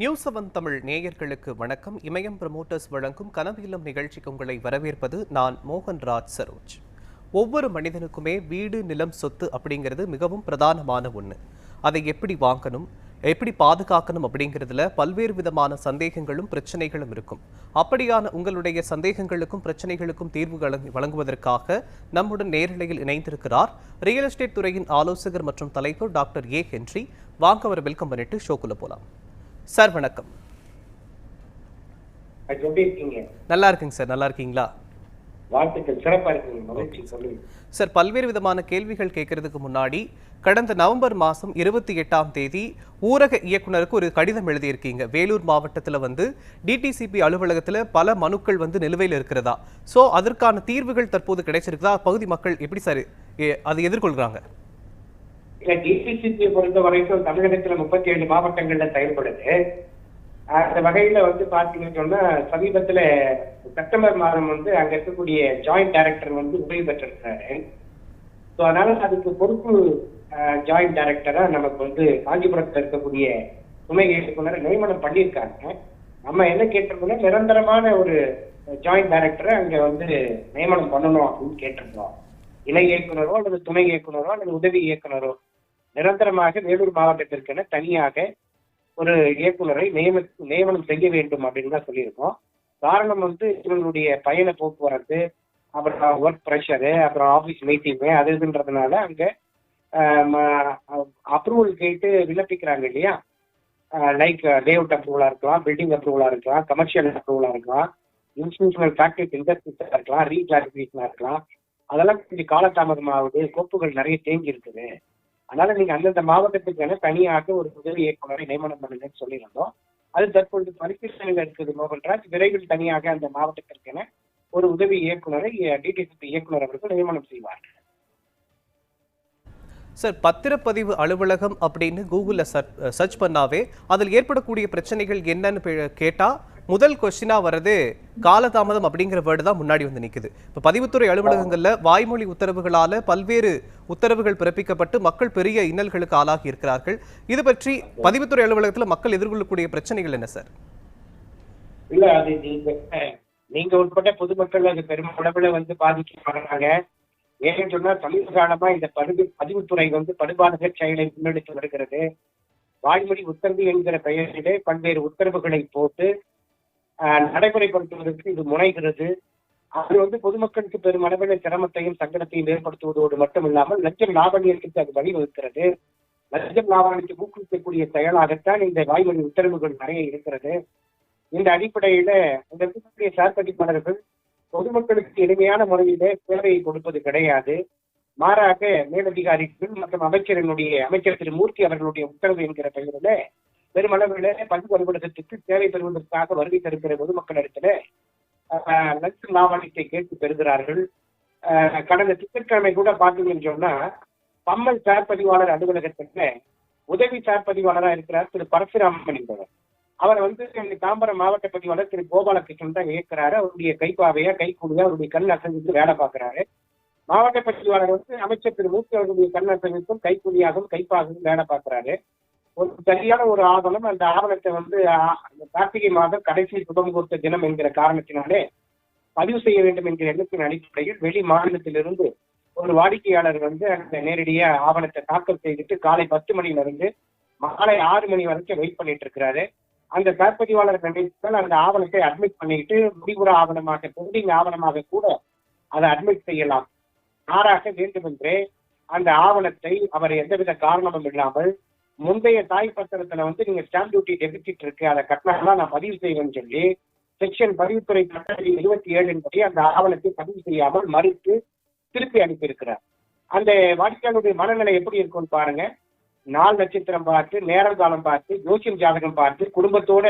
News seven Tamil நேயர்களுக்கு வணக்கம். இமயம் promoters வழங்கும் கனவு நிகழ்ச்சிக்கு உங்களை வரவேற்பது நான் மோகன்ராஜ் சரோஜ். ஒவ்வொரு மனிதனுக்குமே வீடு நிலம் சொத்து அப்படிங்கிறது மிகவும் பிரதானமான ஒன்று அதை எப்படி வாங்கணும் எப்படி பாதுகாக்கணும் அப்படிங்கிறதுல பல்வேறு விதமான சந்தேகங்களும் பிரச்சனைகளும் இருக்கும். அப்படியான உங்களுடைய சந்தேகங்களுக்கும் பிரச்சனைகளுக்கும் தீர்வு வழங்குவதற்காக நம்முடன் நேரலையில் இணைந்திருக்கிறார் ரியல் எஸ்டேட் துறையின் ஆலோசகர் மற்றும் தலைவர் டாக்டர் ஏ ஹென்றி. வாங்க அவர் வெல்கம் பண்ணிட்டு ஷோக்குள்ள போலாம். சார் வணக்கம். நல்லா இருக்குங்க சார் நல்லா இருக்கீங்களா? வாழ்த்துக்கள். சிறப்பா இருக்கீங்க. மகிழ்ச்சி. சொல்லுங்க. சார் பல்வேறு விதமான கேள்விகள் கேட்கறதுக்கு முன்னாடி கடந்த நவம்பர் மாதம் இருபத்தி எட்டாம் தேதி ஊரக இயக்குனருக்கு ஒரு கடிதம் எழுதியிருக்கீங்க. வேலூர் மாவட்டத்தில் வந்து டிடிசிபி அலுவலகத்தில் பல மனுக்கள் வந்து நிலுவையில் இருக்கிறதா? ஸோ அதற்கான தீர்வுகள் தற்போது கிடைச்சிருக்குதா? பகுதி மக்கள் எப்படி சார் அதை எதிர்கொள்கிறாங்க? இல்ல டிசிசிபி பொறுத்த வரைக்கும் தமிழகத்துல முப்பத்தி ஏழு மாவட்டங்கள்ல செயல்படுது. அந்த வகையில வந்து பாத்தீங்கன்னு சொன்னா சமீபத்துல செப்டம்பர் மாதம் வந்து அங்க இருக்கக்கூடிய ஜாயிண்ட் டைரக்டர் வந்து உதவி பெற்றிருக்கிறாரு ஸோ அதனால அதுக்கு பொறுப்பு ஜாயிண்ட் டைரக்டரா நமக்கு வந்து காஞ்சிபுரத்துல இருக்கக்கூடிய துணை இயக்குனர் நியமனம் பண்ணியிருக்காங்க. நம்ம என்ன கேட்டிருக்கோம்னா நிரந்தரமான ஒரு ஜாயிண்ட் டைரக்டரை அங்க வந்து நியமனம் பண்ணணும் அப்படின்னு கேட்டிருந்தோம் இணை இயக்குனரோ அல்லது துணை இயக்குனரோ அல்லது உதவி இயக்குனரோ. நிரந்தரமாக வேலூர் மாவட்டத்திற்கென தனியாக ஒரு இயக்குனரை நியம நியமனம் செய்ய வேண்டும் அப்படின்னு தான் சொல்லியிருக்கோம். காரணம் வந்து இவங்களுடைய பயண போக்குவரத்து அப்புறம் ஒர்க் ப்ரெஷரு அப்புறம் ஆஃபீஸ் மீட்டிங்கு அது இதுன்றதுனால அங்கே அப்ரூவல் கேட்டு விண்ணப்பிக்கிறாங்க இல்லையா? லைக் லேஅவுட் அப்ரூவலாக இருக்கலாம் பில்டிங் அப்ரூவலாக இருக்கலாம் கமர்ஷியல் அப்ரூவலாக இருக்கலாம் இன்ஸ்டியூஷனல் ஃபேக்டரி இண்டஸ்ட்ரீஸா இருக்கலாம் ரீகிளாசிபிகேஷனா இருக்கலாம். அதெல்லாம் கொஞ்சம் காலதாமதமாகுது கோப்புகள் நிறைய தேங்கி இருக்குது. அதனால நீங்க அந்தந்த மாவட்டத்துக்கான தனியாக ஒரு உதவி இயக்குனரை நியமனம் பண்ணுங்கன்னு சொல்லியிருந்தோம். அது தற்பொழுது பரிசீலனையில் இருக்குது மோகன்ராஜ் விரைவில் தனியாக அந்த மாவட்டத்திற்கென ஒரு உதவி இயக்குனரை டிடிசிபி இயக்குனர் அவர்கள் நியமனம் செய்வார். சார் பத்திரப்பதிவு அலுவலகம் அப்படின்னு கூகுளில் சர்ச் பண்ணாவே அதில் ஏற்படக்கூடிய பிரச்சனைகள் என்னன்னு கேட்டால் முதல் கொஸ்டினா வர்றது காலதாமதம் அப்படிங்கிற வேர்டு தான் முன்னாடி வந்து நிக்குது. இப்போ பதிவுத்துறை அலுவலகங்கள்ல வாய்மொழி உத்தரவுகளால பல்வேறு உத்தரவுகள் பிறப்பிக்கப்பட்டு மக்கள் பெரிய இன்னல்களுக்கு ஆளாகி இருக்கிறார்கள். இது பற்றி பதிவுத்துறை அலுவலகத்துல மக்கள் எதிர்கொள்ளக்கூடிய பிரச்சனைகள் என்ன சார்? இல்ல அது நீங்க நீங்க உட்பட்ட பொதுமக்கள் அது பெரும் உடம்புல வந்து பாதிக்கப்படுறாங்க ஏன்னு சொன்னா சமீப காலமா இந்த பதிவு பதிவுத்துறை வந்து படுபாதக செயலை முன்னெடுத்து வருகிறது. வாய்மொழி உத்தரவு என்கிற பெயரிலே பல்வேறு உத்தரவுகளை போட்டு நடைமுறைப்படுத்துவதற்கு இது முனைகிறது. அது வந்து பொதுமக்களுக்கு பெருமளவில் சிரமத்தையும் சங்கடத்தையும் ஏற்படுத்துவதோடு மட்டும் இல்லாமல் லஞ்சம் லாவணியத்துக்கு அது வழிவகுக்கிறது. லஞ்சம் லாவணிக்கு ஊக்குவிக்கக்கூடிய செயலாகத்தான் இந்த வாய்மொழி உத்தரவுகள் நிறைய இருக்கிறது. இந்த அடிப்படையில இந்த இருக்கக்கூடிய சார்பதிப்பாளர்கள் பொதுமக்களுக்கு எளிமையான முறையில சேவையை கொடுப்பது கிடையாது. மாறாக மேலதிகாரிகள் மற்றும் அமைச்சரினுடைய அமைச்சர் திரு மூர்த்தி அவர்களுடைய உத்தரவு என்கிற பெயரில் பெருமளவிலே பங்கு அலுவலகத்துக்கு சேவை பெறுவதற்காக வருகை தருகிற பொதுமக்களிடத்துல ஆஹ், லாவணியத்தை கேட்டு பெறுகிறார்கள். ஆஹ், கடந்த திங்கட்கிழமை கூட பாத்தீங்கன்னு சொன்னா பம்மல் சார்பதிவாளர் அலுவலகத்துல உதவி சார்பதிவாளராக இருக்கிறார் திரு பரசுராமன் என்பவர். அவர் வந்து தாம்பரம் மாவட்ட பதிவாளர் திரு கோபாலகிருஷ்ணன் தான் இயக்குறாரு. அவருடைய கைப்பாவையா கைக்கூலியா அவருடைய கண் அசைவித்து வேலை பார்க்கிறாரு. மாவட்ட பதிவாளர் வந்து அமைச்சர் திரு மூர்த்தி அவர்களுடைய கண் அசைவித்தும் கைக்கூலியாகவும் கைப்பாகவும் வேலை பார்க்கிறாரு. ஒரு சரியான ஒரு ஆவணம் அந்த ஆவணத்தை வந்து அந்த கார்த்திகை மாதம் கடைசி சுபமுகூர்த்த தினம் என்கிற காரணத்தினாலே பதிவு செய்ய வேண்டும் என்கிற எண்ணத்தின் அடிப்படையில் வெளி மாநிலத்திலிருந்து ஒரு வாடிக்கையாளர் வந்து அந்த நேரடிய ஆவணத்தை தாக்கல் செய்துட்டு காலை பத்து மணியில இருந்து மாலை ஆறு மணி வரைக்கும் வெயிட் பண்ணிட்டு இருக்கிறாரு. அந்த சார்பதிவாளர் கண்டிப்பால் அந்த ஆவணத்தை அட்மிட் பண்ணிட்டு முடிவுற ஆவணமாக பெண்டிங் ஆவணமாக கூட அதை அட்மிட் செய்யலாம். மாறாக வேண்டுமென்றே அந்த ஆவணத்தை அவர் எந்தவித காரணமும் இல்லாமல் முந்தைய தாய் பத்திரத்துல வந்து நீங்க ஸ்டாம்ப் டியூட்டி டெபிசிட் இருக்கு அதை கட்டினா நான் பதிவு செய்வேன்னு சொல்லி செக்ஷன் பதிவுத்துறை கட்டளை இருபத்தி ஏழின் படி அந்த ஆவணத்தை பதிவு செய்யாமல் மறுத்து திருப்பி அனுப்பியிருக்கிறார். அந்த வாடிக்கையாளருடைய மனநிலை எப்படி இருக்கும்னு பாருங்க. நாள் நட்சத்திரம் பார்த்து நேரம் காலம் பார்த்து ஜோசியம் ஜாதகம் பார்த்து குடும்பத்தோட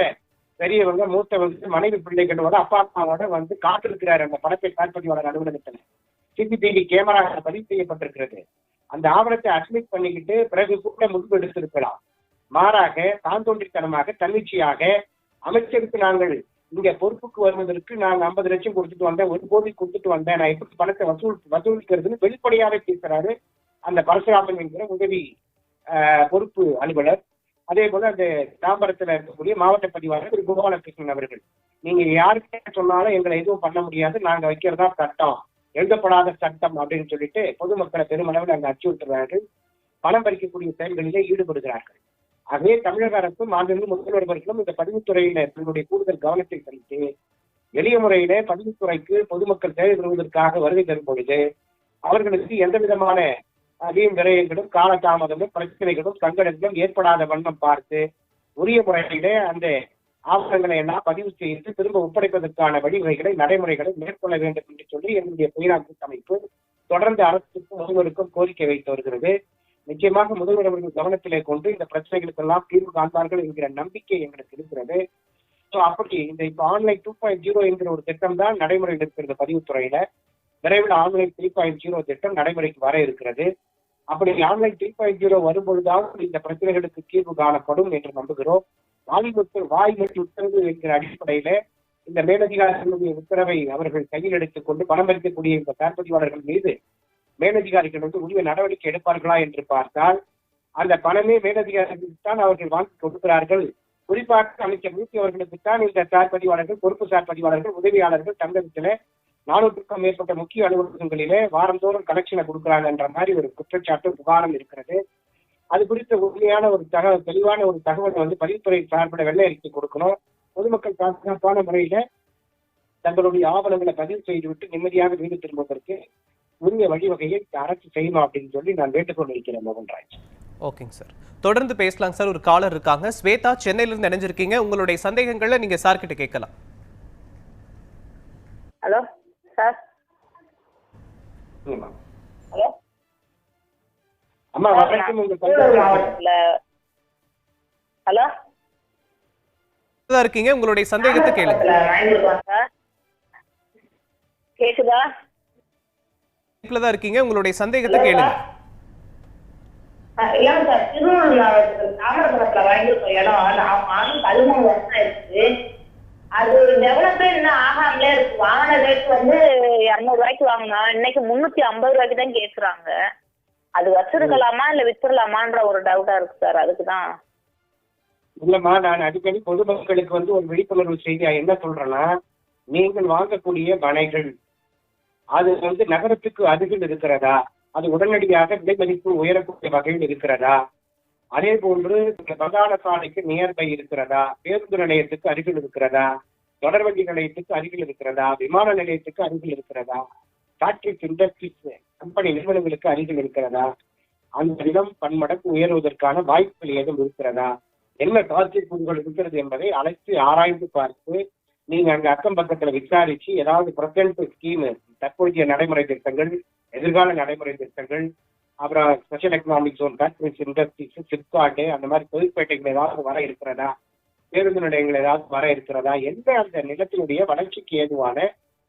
பெரியவங்க மூத்தவங்க மனைவி பிள்ளைகளோட அப்பா அம்மாவோட வந்து காத்திருக்கிறாரு அந்த படத்தை காட்பதிவாளர் அலுவலகத்துல. சிசிடிவி கேமரா பதிவு செய்யப்பட்டிருக்கிறது. அந்த ஆவணத்தை அட்மிட் பண்ணிக்கிட்டு பிறகு கூட முடிவு எடுத்திருக்கலாம். மாறாக தாந்தோன்றித்தனமாக தன்னிச்சையாக அமைச்சருக்கு நாங்கள் இங்க பொறுப்புக்கு வருவதற்கு நான் ஐம்பது லட்சம் கொடுத்துட்டு வந்தேன் ஒரு கோடி கொடுத்துட்டு வந்தேன். நான் எப்படி பணத்தை வசூல் வசூலிக்கிறதுன்னு வெளிப்படையாவே பேசுறாரு அந்த பரசுராமன் என்கிற உதவி பொறுப்பு அலுவலர். அதே போல அந்த தாம்பரத்துல இருக்கக்கூடிய மாவட்ட பதிவாளர் திரு கோபாலகிருஷ்ணன் அவர்கள். நீங்க யாருக்கே சொன்னாலும் எங்களை எதுவும் பண்ண முடியாது நாங்க வைக்கிறதா சட்டம் எழுதப்படாத சட்டம் அப்படின்னு சொல்லிட்டு பொதுமக்களை பெருமளவில் அங்க அச்சுறுத்துறார்கள் பணம் பறிக்கக்கூடிய செயல்களிலே ஈடுபடுகிறார்கள். ஆகவே தமிழக அரசும் மாநில முதல்வர் இந்த பதிவுத்துறையில தங்களுடைய கூடுதல் கவனத்தை செலுத்தி எளிய முறையிலே பதிவுத்துறைக்கு பொதுமக்கள் தேவை பெறுவதற்காக வருகை தரும் பொழுது அவர்களுக்கு எந்த விதமான வீண் விரயங்களும் காலதாமதமும் பிரச்சனைகளும் சங்கடங்களும் ஏற்படாத வண்ணம் பார்த்து உரிய முறையிலே அந்த ஆவணங்களை எல்லாம் பதிவு செய்து திரும்ப ஒப்படைப்பதற்கான வழிமுறைகளை நடைமுறைகளை மேற்கொள்ள வேண்டும் என்று சொல்லி என்னுடைய புயலாள் கூட்டமைப்பு தொடர்ந்து அரசுக்கும் முதல்வருக்கும் கோரிக்கை வைத்து வருகிறது. நிச்சயமாக முதல்வர் அவர்கள் கவனத்திலே கொண்டு இந்த பிரச்சனைகளுக்கெல்லாம் தீர்வு காண்பார்கள் என்கிற நம்பிக்கை எங்களுக்கு இருக்கிறது. ஸோ அப்படி இந்த இப்போ ஆன்லைன் டூ பாயிண்ட் ஜீரோ என்கிற ஒரு திட்டம் தான் நடைமுறையில் இருக்கிறது பதிவுத்துறையில விரைவில் ஆன்லைன் த்ரீ பாயிண்ட் ஜீரோ திட்டம் நடைமுறைக்கு வர இருக்கிறது. அப்படி ஆன்லைன் த்ரீ பாயிண்ட் ஜீரோ வரும்பொழுதாவது இந்த பிரச்சனைகளுக்கு தீர்வு காணப்படும் என்று நம்புகிறோம். ஆலிமுத்து வாய் மட்டும் உத்தரவு என்கிற அடிப்படையில இந்த மேலதிகாரிகளுடைய உத்தரவை அவர்கள் கையில் எடுத்துக் கொண்டு பணம் பறிக்கக்கூடிய இந்த சார்பதிவாளர்கள் மீது மேலதிகாரிகள் வந்து உரிய நடவடிக்கை எடுப்பார்களா என்று பார்த்தால் அந்த பணமே மேலதிகாரிகளுக்கு தான் அவர்கள் வாங்கி கொடுக்கிறார்கள். குறிப்பாக அமைச்சர் மூர்த்தி அவர்களுக்குத்தான் இந்த சார் பதிவாளர்கள் பொறுப்பு சார் பதிவாளர்கள் உதவியாளர்கள் தங்கத்தில நானூற்றுக்கும் மேற்பட்ட முக்கிய அலுவலகங்களிலே வாரந்தோறும் கலெக்ஷனை கொடுக்கிறாங்க என்ற மாதிரி ஒரு குற்றச்சாட்டு புகாரம் இருக்கிறது. அது குறித்த உண்மையான ஒரு தகவல் தெளிவான ஒரு தகவலை வந்து பதிவுத்துறை சார்பில் வெள்ளை அறிக்கை கொடுக்கணும். பொதுமக்கள் பாதுகாப்பான முறையில தங்களுடைய ஆவணங்களை பதிவு செய்துவிட்டு நிம்மதியாக வீடு திரும்புவதற்கு உரிய வழிவகையை அரசு செய்யணும் அப்படின்னு சொல்லி நான் வேண்டுகோள் வைக்கிறேன் மோகன்ராஜ். ஓகேங்க சார். தொடர்ந்து பேசலாம் சார். ஒரு காலர் இருக்காங்க. ஸ்வேதா சென்னையில இருந்து இணைஞ்சிருக்கீங்க. உங்களுடைய சந்தேகங்களை நீங்க சார் கிட்ட கேட்கலாம். Hello sir. ஹலோ. அம்மா வணக்கம் உங்க ஹலோ இருக்கீங்க. உங்களுடைய சந்தேகத்தை கேளுங்க. கேக்குதா? தான் இருக்கீங்க. உங்களுடைய சந்தேகத்தை கேளுங்க. இல்லைங்க சார். திருவள்ளூர் வாங்கியிருக்கோம் இடம். வாங்கி பதிமூணு வருஷம் ஆயிடுச்சு. அது டெவலப்பே இன்னும் ஆகாமலே இருக்கு. வாங்கின ரேட் வந்து இரநூறு ரூபாய்க்கு வாங்கினோம் இன்னைக்கு முந்நூத்தி ஐம்பது ரூபாய்க்கு தான் கேக்குறாங்க. அது வச்சிருக்கலாமா இல்ல வித்துடலாமான்ற ஒரு டவுட்டா இருக்கு சார் அதுக்கு தான் இல்லம்மா நான் அடிக்கடி பொதுமக்களுக்கு வந்து ஒரு விழிப்புணர்வு செய்தியா என்ன சொல்றேன்னா நீங்கள் வாங்கக்கூடிய மனைகள் அது வந்து நகரத்துக்கு அருகில் இருக்கிறதா? அது உடனடியாக விலை மதிப்பு உயரக்கூடிய வகையில் இருக்கிறதா? அதே போன்று பிரதான சாலைக்கு நியர்பை இருக்கிறதா? பேருந்து நிலையத்துக்கு அருகில் இருக்கிறதா? தொடர்வண்டி நிலையத்துக்கு அருகில் இருக்கிறதா? விமான நிலையத்துக்கு அருகில் இருக்கிறதா? ஃபேக்டரிஸ் இண்டஸ்ட்ரீஸ் கம்பெனி நிறுவனங்களுக்கு அருகில் இருக்கிறதா? அந்த நிலம் பன்மடங்கு உயர்வதற்கான வாய்ப்புகள் ஏதும் இருக்கிறதா? என்ன சாத்தியக்கூறுகள் இருக்கிறது என்பதை அழைத்து ஆராய்ந்து பார்த்து நீங்க அங்க அக்கம் பக்கத்துல விசாரிச்சு ஏதாவது பிரசன்ட் ஸ்கீம் தற்போதைய நடைமுறை திட்டங்கள் எதிர்கால நடைமுறை திட்டங்கள் அப்புறம் special economic zone factories industries SIPCOT அந்த மாதிரி தொழிற்பேட்டைகள் ஏதாவது வர இருக்கிறதா? பேருந்து நிலையங்கள் ஏதாவது வர இருக்கிறதா? எந்த அந்த நிலத்தினுடைய வளர்ச்சிக்கு ஏதுவான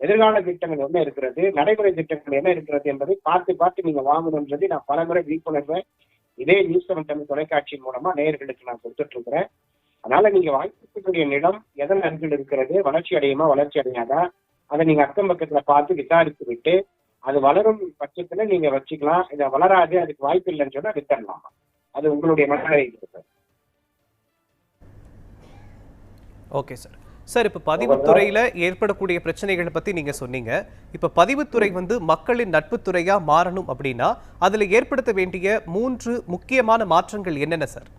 எதிர்கால திட்டங்கள் என்ன இருக்கிறது நடைமுறை திட்டங்கள் என்ன இருக்கிறது என்பதை பார்த்து பார்த்து நீங்க வாங்கணும்னு நான் பலமுறை விழிப்புணர்வை இதே நியூஸ் செவன் தமிழ் தொலைக்காட்சியின் மூலமா நேயர்களுக்கு நான் கொடுத்துட்டு இருக்கிறேன். அதனால நீங்க வாங்கிக்கக்கூடிய நிலம் எதன் அருகில் இருக்கிறது வளர்ச்சி அடையுமா வளர்ச்சி அடையாதா அதை நீங்க அக்கம் பக்கத்துல பார்த்து விசாரித்து விட்டு அது வளரும் பட்சத்துல நீங்க வச்சுக்கலாம். இதை வளராது அதுக்கு வாய்ப்பு இல்லைன்னு சொன்னா வித்தரலாம் அது உங்களுடைய மனநிலை இருக்கு ஓகே சார் சார் இப்போ பதிவுத்துறையில ஏற்படக்கூடிய பிரச்சனைகளை பத்தி நீங்க சொன்னீங்க. இப்போ பதிவுத்துறை வந்து மக்களின் நட்புத்துறையா மாறணும் அப்படின்னா அதுல ஏற்படுத்த வேண்டிய மூன்று முக்கியமான மாற்றங்கள் என்னென்ன சார்?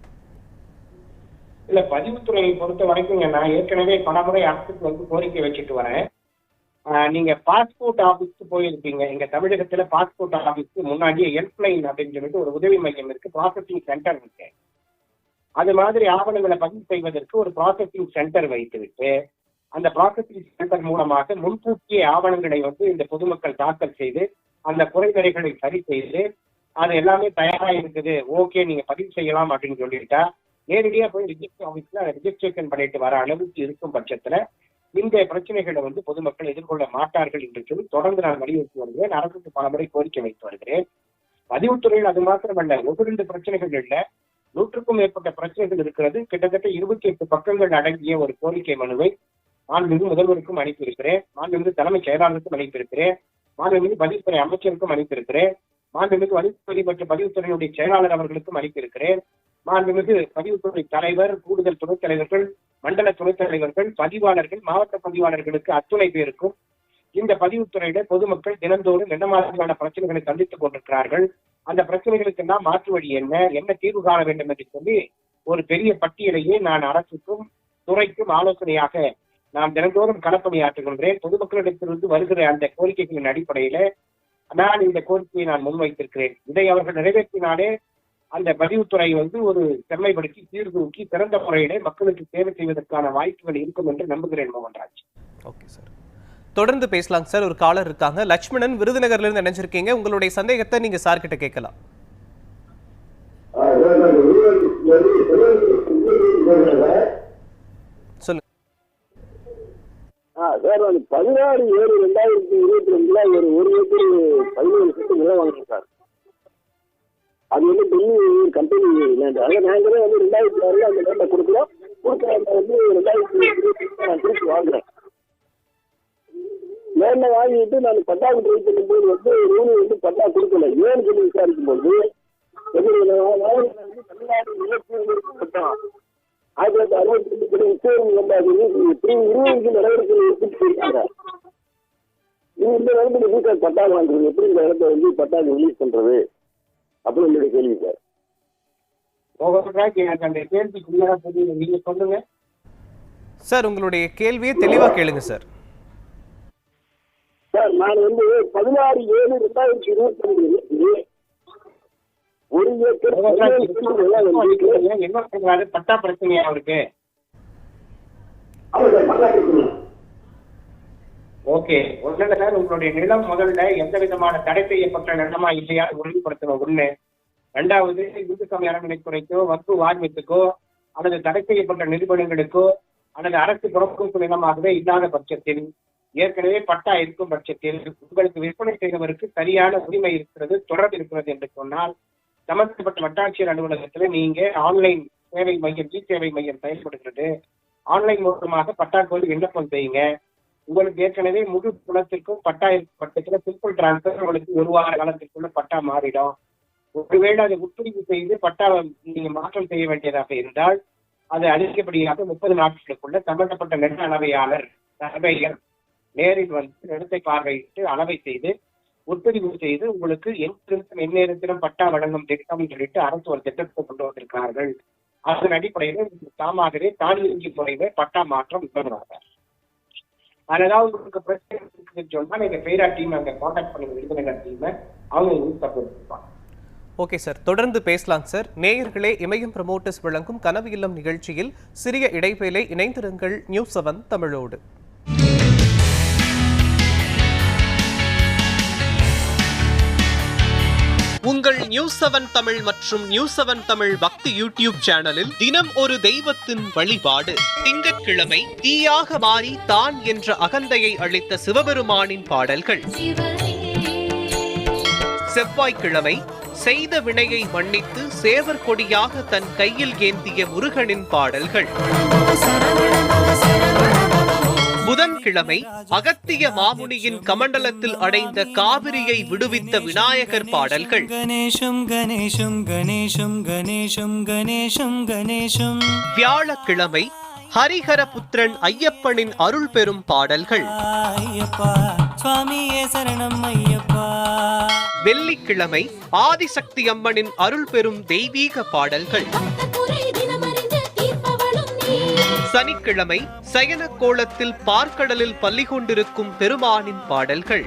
இல்ல பதிவுத்துறையை பொறுத்த வரைக்கும் நான் ஏற்கனவே பலமுறை அரசுக்கு வந்து கோரிக்கை வச்சுட்டு வரேன். நீங்க பாஸ்போர்ட் ஆபீஸ்க்கு போயிருப்பீங்க எங்க தமிழகத்துல பாஸ்போர்ட் ஆபீஸ்க்கு முன்னாடியே ஹெல்ப்லைன் அப்படின்னு சொல்லிட்டு ஒரு உதவி மையம் இருக்கு. ப்ராசஸிங் சென்டர் இருக்கு. அது மாதிரி ஆவணங்களை பதிவு செய்வதற்கு ஒரு ப்ராசஸிங் சென்டர் வைத்துவிட்டு அந்த ப்ராசஸிங் சென்டர் மூலமாக முன்கூட்டியே ஆவணங்களை வந்து இந்த பொதுமக்கள் தாக்கல் செய்து அந்த குறைநிறைகளை சரி செய்து அது எல்லாமே தயாரா இருக்குது ஓகே நீங்க பதிவு செய்யலாம் அப்படின்னு சொல்லிட்டா நேரடியா போய் ரிஜிஸ்டர் ஆஃபீஸ்ல ரிஜிஸ்ட்ரேஷன் பண்ணிட்டு வர அளவுக்கு இருக்கும் பட்சத்துல இந்த பிரச்சனைகளை வந்து பொதுமக்கள் எதிர்கொள்ள மாட்டார்கள் என்று சொல்லி தொடர்ந்து நான் வலியுறுத்தி வருகிறேன். அரசுக்கு பல முறை கோரிக்கை வைத்து வருகிறேன். பதிவுத்துறையில் அது மாத்திரமல்ல ஒரு ரெண்டு பிரச்சனைகள் இல்ல. நூற்றுக்கும் மேற்பட்ட பிரச்சனைகள் இருக்கிறது. கிட்டத்தட்ட இருபத்தி எட்டு பக்கங்கள் அடங்கிய ஒரு கோரிக்கை மனுவை மாண்புமிகு முதல்வருக்கும் அனுப்பியிருக்கிறேன். மாண்புமிகு தலைமைச் செயலாளருக்கும் அனுப்பியிருக்கிறேன். மாண்புமிகு பதிவுத்துறை அமைச்சருக்கும் அனுப்பியிருக்கிறேன். மாண்புமிகு வரித்துறை மற்றும் பதிவுத்துறையுடைய செயலாளர் அவர்களுக்கும் அனுப்பியிருக்கிறேன். மாண்புமிகு பதிவுத்துறை தலைவர் கூடுதல் துணைத் தலைவர்கள் மண்டல துணைத் தலைவர்கள் பதிவாளர்கள் மாவட்ட பதிவாளர்களுக்கு அத்துணை பேருக்கும் இந்த பதிவுத்துறையில பொதுமக்கள் தினந்தோறும் என்ன மாதிரியான பிரச்சனைகளை சந்தித்துக் கொண்டிருக்கிறார்கள். அந்த பிரச்சனைகளுக்கு பிரச்சனைகளுக்கெல்லாம் மாற்று வழி என்ன? என்ன தீர்வு காண வேண்டும் என்று சொல்லி ஒரு பெரிய பட்டியலையே நான் அரசுக்கும் துறைக்கும் ஆலோசனையாக நான் தினந்தோறும் களப்பணியாற்றுகின்றேன் பொதுமக்களிடத்திலிருந்து வருகிற அந்த கோரிக்கைகளின் அடிப்படையில நான் இந்த கோரிக்கையை நான் முன்வைத்திருக்கிறேன். இதை அவர்கள் நிறைவேற்றினாலே அந்த பதிவுத்துறை வந்து ஒரு செம்மைப்படுத்தி சீர்தூக்கி சிறந்த முறையிலே மக்களுக்கு சேவை செய்வதற்கான வாய்ப்புகள் இருக்கும் என்று நம்புகிறேன் மோகன்ராஜ். Okay sir. தொடர்ந்து பேசலாங்க சார். ஒரு காலர் இருக்காங்க. லட்சுமணன் விருதுநகர்ல இருந்து நினைச்சிருக்கீங்க உங்களுடைய சந்தேகத்தை நீங்க சார் கிட்ட கேட்கலாம். சொல்லுங்க. பதினாறு ஏழு ரெண்டாயிரத்தி இருபத்தி ரெண்டுல ஒரு ஒரு ஏக்கர் பதினேழு செட்டு நிலம் வாங்கினேன் சார் அது வந்து டெல்லி கம்பெனி லேண்ட் அதை நாங்களே வந்து ரெண்டாயிரத்தி ஆறுல அந்த லேண்டை கொடுக்குறோம். கொடுக்குற வந்து ரெண்டாயிரத்தி இருபத்தி நான் திருப்பி வாங்குறேன். லேண்டை வாங்கிட்டு நான் பட்டா ட்ரை பண்ணும்போது வந்து ரூல் வந்து பட்டா கொடுக்கல. ஏன்னு சொல்லி விசாரிக்கும் போது ஆயிரத்தி தொள்ளாயிரத்தி அறுபத்தி ரெண்டு இருபதுக்கு நடவடிக்கை எடுத்துட்டு போயிருக்காங்க. நீங்க இந்த எப்படி சார் பட்டா வாங்குறது எப்படி இந்த இடத்த வந்து பட்டா ரிலீஸ் பண்றது? அப்படின்னு என்னுடைய கேள்வி சார். கேள்வி நீங்க சொல்லுங்க. சார் உங்களுடைய கேள்வியை தெளிவா கேளுங்க சார். சார் நான் வந்து பதினாறு ஏழு ரெண்டாயிரத்தி இருபத்தி ரெண்டு ஒரு ஏக்கர் என்ன சொல்றாரு பட்டா பிரச்சனையா அவருக்கு? ஓகே. ஒண்ணுல சார் உங்களுடைய நிலம் முதல்ல எந்த விதமான தடை செய்யப்பட்ட நிலமா இல்லையா? உறுதிப்படுத்தணும். ஒண்ணு. ரெண்டாவது இந்து சமய அறநிலைத்துறைக்கோ வக்கு வாரியத்துக்கோ அல்லது தடை செய்யப்பட்ட நிறுவனங்களுக்கோ அல்லது அரசு புறப்பொருப்பு நிலமாகவே இல்லாத பட்சத்தில் ஏற்கனவே பட்டா இருக்கும் பட்சத்தில் உங்களுக்கு விற்பனை செய்தவருக்கு சரியான உரிமை இருக்கிறது தொடர்பு இருக்கிறது என்று சொன்னால் சம்பந்தப்பட்ட வட்டாட்சியர் அலுவலகத்துல நீங்க ஆன்லைன் சேவை மையம் இ சேவை மையம் செயல்படுகிறது. ஆன்லைன் மூலமாக பட்டா கோயில் விண்ணப்பம் செய்யுங்க. உங்களுக்கு ஏற்கனவே முழு குணத்திற்கும் பட்டா இருக்கும் பட்சத்துல சிம்பிள் டிரான்ஸ்பர் உங்களுக்கு ஒரு வார காலத்திற்குள்ள பட்டா மாறிடும். ஒருவேளை அதை உட்பிரிவு செய்து பட்டா நீங்க மாற்றம் செய்ய வேண்டியதாக இருந்தால் அது அதிகப்படியாக முப்பது நாட்களுக்குள்ள சம்பந்தப்பட்ட நில அளவையாளர் சர்வேயர் நேரில் வந்து நிலத்தை பார்வையிட்டு அளவை செய்து உட்பிரிவு செய்து உங்களுக்கு எங்கிருந்தும் எந்நேரத்திலும் பட்டா வழங்கும் திட்டம் சொல்லிட்டு அரசு ஒரு திட்டத்தை கொண்டு வந்திருக்கிறார்கள். அதன் அடிப்படையில் தாமாகவே தானியங்கி முறையிலே பட்டா மாற்றம் விரும்புகிறார்கள் அதனால உங்களுக்கு பிரச்சனை இருக்குன்னு சொன்னா நீங்க பெயரா டீம் அங்க கான்டாக்ட் பண்ணி விருதுநகர் டீம். அவங்க உங்களுக்கு சப்போர்ட் கொடுப்பாங்க ஓகே சார் தொடர்ந்து பேசலாம் சார். நேயர்களே இமயம் ப்ரமோட்டர்ஸ் வழங்கும் கனவு இல்லம் நிகழ்ச்சியில் சிறிய இடைவேளை இணைந்திருங்கள். நியூஸ் செவன் தமிழோடு. உங்கள் நியூஸ் செவன் தமிழ் மற்றும் நியூஸ் செவன் தமிழ் பக்தி யூடியூப் சேனலில் தினம் ஒரு தெய்வத்தின் வழிபாடு. திங்கட்கிழமை தீயாக மாறி தான் என்ற அகந்தையை அளித்த சிவபெருமானின் பாடல்கள். செவ்வாய்க்கிழமை செய்த வினையை மன்னித்து சேவர் கொடியாக தன் கையில் ஏந்திய முருகனின் பாடல்கள். புதன்கிழமை அகத்திய மாமுனியின் கமண்டலத்தில் அடைந்த காவிரியை விடுவித்த விநாயகர் பாடல்கள். கணேசம் கணேசம் கணேசம் கணேசம் கணேசம் கணேசம் வியாழக்கிழமை ஹரிஹர புத்திரன் ஐயப்பனின் அருள் பெறும் பாடல்கள் வெள்ளிக்கிழமை ஆதிசக்தி அம்மனின் அருள் பெறும் தெய்வீக பாடல்கள். சனிக்கிழமை சயன கோலத்தில் பார்க்கடலில் பள்ளி கொண்டிருக்கும் பெருமானின் பாடல்கள்.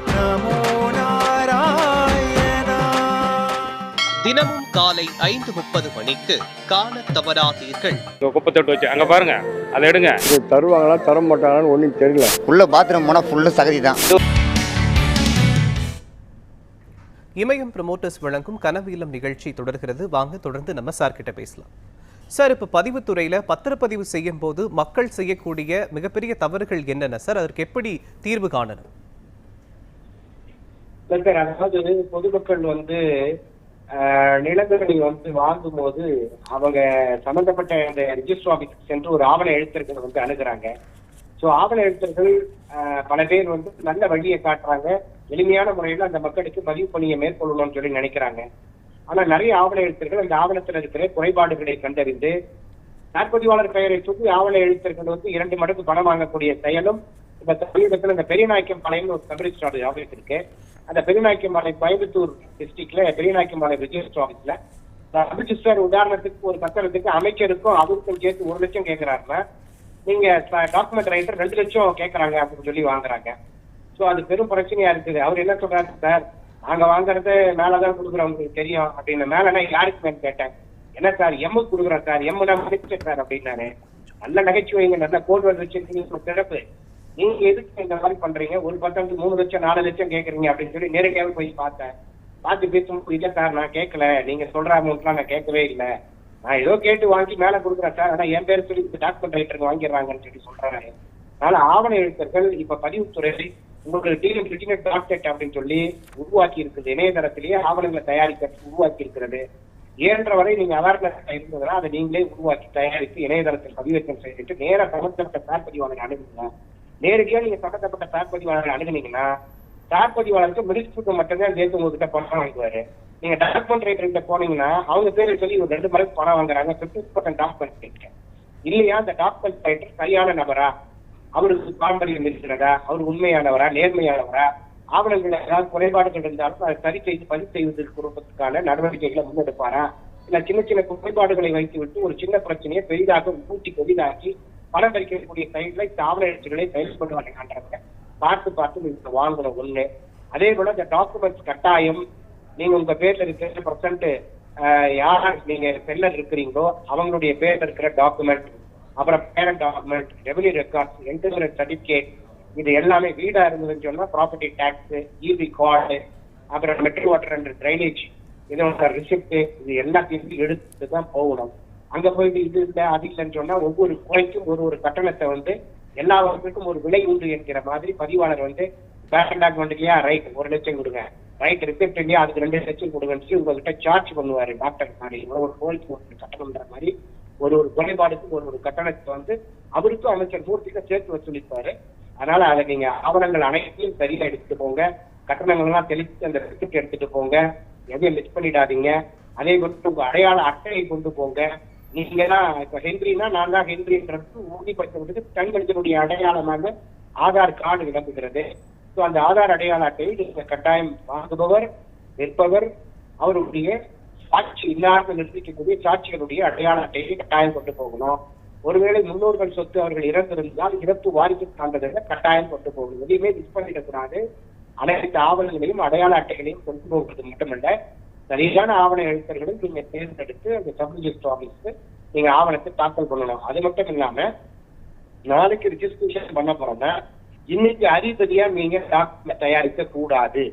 தினமும் காலை ஐந்து முப்பது மணிக்கு காணத் தவறாதீர்கள். குப்பத்தொட்டு வச்சு அங்க பாருங்க அதை எடுங்க. தருவாங்களா தர மாட்டாங்களான்னு ஒன்றும் தெரியல. உள்ள பாத்ரூம் போனால் ஃபுல்லு சகதி தான் இமயம் ப்ரமோட்டர்ஸ் வழங்கும் கனவு இல்லம் நிகழ்ச்சி தொடர்கிறது. வாங்க தொடர்ந்து நம்ம சார் கிட்ட பேசலாம். சார் இப்போ பதிவுத்துறையில பத்திரப்பதிவு செய்யும் போது மக்கள் செய்யக்கூடிய மிகப்பெரிய தவறுகள் என்னென்ன? சார் அதற்கு எப்படி தீர்வு காணணும்? இல்ல சார் அதாவது பொதுமக்கள் வந்து ஆஹ், நிலங்களை வந்து வாங்கும் போது அவங்க சம்பந்தப்பட்ட அந்த ரிஜிஸ்டர் ஆபீஸ்க்கு சென்று ஒரு ஆவண எழுத்தர்கள் வந்து அணுகுறாங்க. ஸோ ஆவண எழுத்தர்கள் ஆஹ், பல பேர் வந்து நல்ல வழியை காட்டுறாங்க. எளிமையான முறையில் அந்த மக்களுக்கு பதிவு பணியை மேற்கொள்ளணும்னு சொல்லி நினைக்கிறாங்க. ஆனா நிறைய ஆவண எழுத்தர்கள் அந்த ஆவணத்தில் இருக்கிற குறைபாடுகளை கண்டறிந்து நாற்பதிவாளர் பெயரை தூக்கி ஆவண எழுத்தர்கள் வந்து இரண்டு மடங்கு பணம் வாங்கக்கூடிய செயலும் இப்ப சமீபத்தில் இந்த பெரியநாயக்கம் பாளையம் ஒரு கம்யூனிஸ்ட் ஆஃபீஸ் இருக்கு. அந்த பெரியநாயக்கம் பாளையம் கோயம்புத்தூர் டிஸ்ட்ரிக்ட்ல பெரியநாயக்கம் பாளையம் ரிஜிஸ்டர் ஆஃபீஸ்ல ரிஜிஸ்டர் உதாரணத்துக்கு ஒரு பத்திரத்துக்கு அமைச்சருக்கும் அவருக்கும் சேர்த்து ஒரு லட்சம் கேட்கிறாருன்னா நீங்க டாக்குமெண்ட் ரைட்டர் ரெண்டு லட்சம் கேட்கறாங்க அப்படின்னு சொல்லி வாங்குறாங்க. சோ அது பெரும் பிரச்சனையா இருக்குது. அவர் என்ன சொல்றாரு சார்? நாங்க வாங்குறது மேலதான் கொடுக்குறோம் உங்களுக்கு தெரியும் அப்படின்னு. மேலனா யாருக்கு மேம் கேட்டேன்? என்ன சார் எம்மு கொடுக்குறோம் சார் எம்மு நான் முடிச்சேன் சார் அப்படின்னாரு. நல்ல நகைச்சுவைங்க நல்ல கோட் வேர்டு வச்சிருக்கீங்க சிறப்பு. நீங்க எதுக்கு இந்த மாதிரி பண்றீங்க? ஒரு பர்சன்ட் மூணு லட்சம் நாலு லட்சம் கேக்குறீங்க அப்படின்னு சொல்லி நேரடியாக போய் பார்த்தேன். பார்த்து பேசும்போது இல்ல சார்? நான் கேட்கல நீங்க சொல்ற அமௌண்ட்லாம் நான் கேட்கவே இல்லை. நான் ஏதோ கேட்டு வாங்கி மேல கொடுக்குறேன் சார். ஆனா என் பேர் சொல்லி டாக்குமெண்ட் ரைட்டருக்கு வாங்கிடுறாங்கன்னு சொல்லி சொல்றாங்க அதனால ஆவண எழுத்தர்கள் இப்ப பதிவுத்துறை உங்களுக்கு டிஎம் ரிட்டினட் டாக்டெட் அப்படின்னு சொல்லி உருவாக்கி இருக்குது இணையதளத்திலேயே ஆவணங்களை தயாரிக்க உருவாக்கி இருக்கிறது இயன்ற வரை நீங்க அவேர்னஸ் இருந்ததுன்னா அதை நீங்களே உருவாக்கி தயாரித்து இணையதளத்தில் பதிவேற்றம் செய்துட்டு நேர சம்பந்தப்பட்ட சார் பதிவாளரை அணுகுங்க. நேரடியா நீங்க சம்பந்தப்பட்ட சார் பதிவாளரை அணுகுனீங்கன்னா சார் பதிவாளருக்கு மினிஸ்டருக்கு மட்டும்தான் சேர்த்து உங்ககிட்ட பணம் வாங்குவாரு நீங்க டாக்குமெண்ட் ரைட்டர்கிட்ட போனீங்கன்னா அவங்க பேரை சொல்லி ஒரு ரெண்டு மடங்கு பணம் வாங்குறாங்க பிப்டி பர்சன்ட் டாக்குமெண்ட் இல்லையா? அந்த டாக்குமெண்ட் ரைட்டர் சரியான நபரா? அவருக்கு பாரம்பரியம் இருக்கிறதா? அவர் உண்மையானவரா? நேர்மையானவரா? ஆவணங்கள் ஏதாவது குறைபாடுகள் இருந்தாலும் அதை சரி செய்து பதிவு செய்வதற்கு குடும்பத்துக்கான நடவடிக்கைகளை முன்னெடுப்பாரா? இல்ல சின்ன சின்ன குறைபாடுகளை வைத்து விட்டு ஒரு சின்ன பிரச்சனையை பெரிதாக ஊட்டி பெரிதாக்கி பணம் வைக்கக்கூடிய சைட்ல இந்த ஆவண எழுச்சிகளை செயல்படுவாங்க பார்த்து பார்த்து நீங்க வாங்கணும் ஒண்ணு. அதே போல இந்த டாக்குமெண்ட்ஸ் கட்டாயம் நீங்க உங்க பேர்ல இருக்கிற பர்சன்ட் யாரா நீங்க செல்லர் இருக்கிறீங்களோ அவங்களுடைய பேர்ல இருக்கிற டாக்குமெண்ட் அப்புறம் parent document revenue records internal certificate இது எல்லாமே வீடா இருந்ததுன்னு சொன்னா ப்ராப்பர்ட்டி டேக்ஸ் இபி கார்டு அப்புறம் மெட்ரோ வாட்டர் அண்ட் ட்ரைனேஜ் இதோட ரிசிப்ட் இது எல்லாத்தையும் எடுத்துட்டு தான் போகணும். அங்க போயிட்டு இது இல்லை அது இல்லைன்னு சொன்னா ஒவ்வொரு கோயிலுக்கும் ஒரு ஒரு கட்டணத்தை வந்து எல்லா வருஷத்துக்கும் ஒரு விலை உண்டு என்கிற மாதிரி பதிவாளர் வந்து பேரண்ட் டாக்குமெண்ட் இல்லையா ரைட் ஒரு லட்சம் கொடுங்க. ரைட் ரிசிப்ட் இல்லையா அதுக்கு ரெண்டு லட்சம் கொடுங்கன்னு சொல்லி உங்ககிட்ட சார்ஜ் பண்ணுவாரு டாக்டர் மாதிரி. இவ்வளவு ஒரு கோயிலுக்கு ஒரு கட்டணம்ன்ற மாதிரி ஒரு ஒரு குறைபாடுக்கும் ஒரு ஒரு கட்டணத்தை வந்து அவருக்கும் அமைச்சர் பூர்த்திக்கும் சேர்த்து வசூலிப்பாரு அதனால அதை நீங்க ஆவணங்கள் அனைத்தையும் சரியா எடுத்துட்டு போங்க. கட்டணங்கள் எல்லாம் தெளித்து அந்த ரிசிப்ட் எடுத்துட்டு போங்க. எதையும் மிஸ் பண்ணிடாதீங்க. அதே மட்டும் உங்க அடையாள அட்டையை கொண்டு போங்க. நீங்க தான் இப்ப ஹென்ரினா நான் தான் ஹென்ரின்றது உறுதிப்படுத்துறதுக்கு தனி மனிதனுடைய அடையாளமாக ஆதார் கார்டு விளங்குகிறது ஸோ அந்த ஆதார் அடையாள அட்டையை நீங்க கட்டாயம் வாங்குபவர் விற்பவர் அவருடைய சாட்சி இல்லாத நிரூபிக்கக்கூடிய சாட்சிகளுடைய அடையாள அட்டையை கட்டாயம் கொண்டு போகணும். ஒருவேளை முன்னோர்கள் சொத்து அவர்கள் இறந்திருந்தால் இறப்பு வாரிசு சான்றிதழை கட்டாயம் கொண்டு போகணும். எதையுமே மிஸ் பண்ணிடக்கூடாது. அனைத்து ஆவணங்களையும் அடையாள அட்டைகளையும் கொண்டு போகிறது மட்டுமல்ல சரியான ஆவண எழுத்தர்களும் நீங்க தேர்ந்தெடுத்து அந்த சப் ரிஜிஸ்டர் ஆபீஸ்க்கு நீங்க ஆவணத்தை தாக்கல் பண்ணணும். அது மட்டும் இல்லாம நாளைக்கு ரிஜிஸ்ட்ரேஷன் பண்ண போறோம்னா இன்னைக்கு அதிபதியா நீங்க டாக்குமெண்ட் தயாரிக்க கூடாது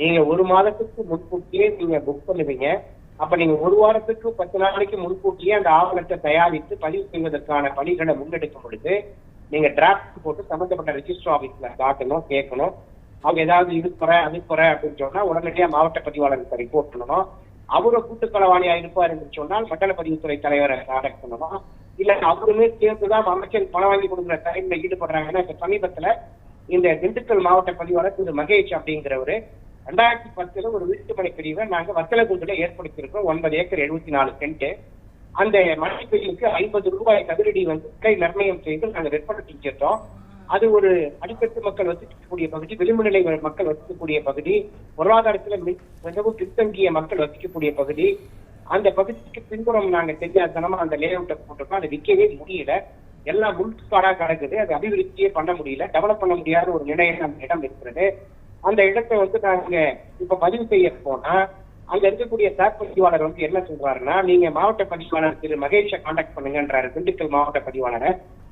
நீங்க ஒரு மாதத்துக்கு முன்கூட்டியே நீங்க புக் பண்ணுவீங்க. அப்ப நீங்க ஒரு வாரத்துக்கு பத்து நாளைக்கு முன்கூட்டியே அந்த ஆவணத்தை தயாரித்து பதிவு செய்வதற்கான பணிகளை முன்னெடுக்கும் பொழுது நீங்க டிராப்ட் போட்டு சம்பந்தப்பட்ட ரெஜிஸ்டர் ஆபீஸ்ல காட்டணும் கேட்கணும். அவங்க ஏதாவது இது குறை அது குறை அப்படின்னு சொன்னா உடனடியா மாவட்ட பதிவாளருக்கு ரிப்போர்ட் பண்ணணும். அவரை கூட்டுக்களவாணியா இருப்பார் என்று சொன்னால் மண்டல பதிவுத்துறை தலைவரை கான்டாக்ட் பண்ணணும். இல்ல அவருமே சேர்த்துதான் அமைச்சர் பணம் வாங்கி கொடுக்குற டைம்ல ஈடுபடுறாங்கன்னா இப்ப சமீபத்துல இந்த திண்டுக்கல் மாவட்ட பதிவாளர் திரு மகேஷ் அப்படிங்கிறவரு ரெண்டாயிரத்தி பத்துல ஒரு வீட்டுமனை பிரிவை நாங்க வத்தலகுண்டுல ஏற்படுத்தியிருக்கோம் ஒன்பது ஏக்கர் எழுபத்தி நாலு சென்ட் அந்த மனைப்பிரிவுக்கு ஐம்பது ரூபாய் கதிரடி வந்து விலை நிர்ணயம் செய்து நாங்க விற்பனை செஞ்சிருந்தோம். அது ஒரு அடித்தட்டு மக்கள் வசிக்கக்கூடிய பகுதி விளிம்பு நிலை மக்கள் வசிக்கக்கூடிய பகுதி பொருளாதாரத்துல மிகவும் பின்தங்கிய மக்கள் வசிக்கக்கூடிய பகுதி. அந்த பகுதிக்கு பின்புறம் நாங்க தெரியாதனமா அந்த லே அவுட்டை போட்டிருக்கோம். அதை விற்கவே முடியல. எல்லாம் முழுக்காடா கிடக்குது. அது அபிவிருத்தியே பண்ண முடியல. டெவலப் பண்ண முடியாத ஒரு நிலையம் அந்த இடம் இருக்கிறது. அந்த இடத்தை வந்து நாங்க இப்ப பதிவு செய்ய போனா அங்க இருக்கக்கூடிய சார் பதிவாளர் வந்து என்ன சொல்றாருன்னா நீங்க மாவட்ட பதிவாளர் திரு மகேஷை காண்டாக்ட் பண்ணுங்கன்றாரு திண்டுக்கல் மாவட்ட பதிவாளரை.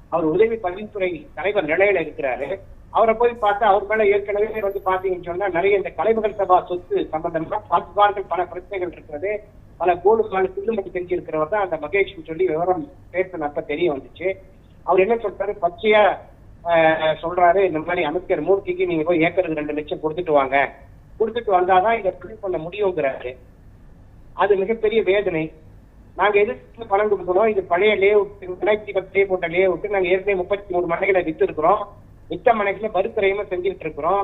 அவர் உதவி பதிவுத்துறை தலைவர் நிலையில இருக்கிறாரு. அவரை போய் பார்த்தா அவர் மேல ஏற்கனவே வந்து பாத்தீங்கன்னு சொன்னா நிறைய இந்த கலைமகள் சபா சொத்து சம்பந்தமா பாதுகாப்பு பல பிரச்சனைகள் இருக்கிறது. பல கோடு கால சில்லுமட்டி செஞ்சிருக்கிறவர் தான் அந்த மகேஷ் சொல்லி விவரம் பேசினப்ப தெரிய வந்துச்சு. அவர் என்ன சொல்றாரு? பச்சையா சொல்றாரு இந்த மாதிரி அமைச்சர் மூர்த்திக்கு நீங்க போய் ஏக்கருக்கு ரெண்டு லட்சம் கொடுத்துட்டு வாங்க. கொடுத்துட்டு வந்தாதான் இதை ப்ரூவ் பண்ண முடியுங்கிறாரு. அது மிகப்பெரிய வேதனை. நாங்க எதிர்த்து பணம் கொடுக்கணும். இது பழைய லே ரெண்டாயிரத்தி பத்து போட்ட லே விட்டு நாங்க ஏற்கனவே முப்பத்தி மூணு மனைகளை வித்து இருக்கிறோம் மித்த மனைகளை மறுக்கிறையுமா செஞ்சுட்டு இருக்கிறோம்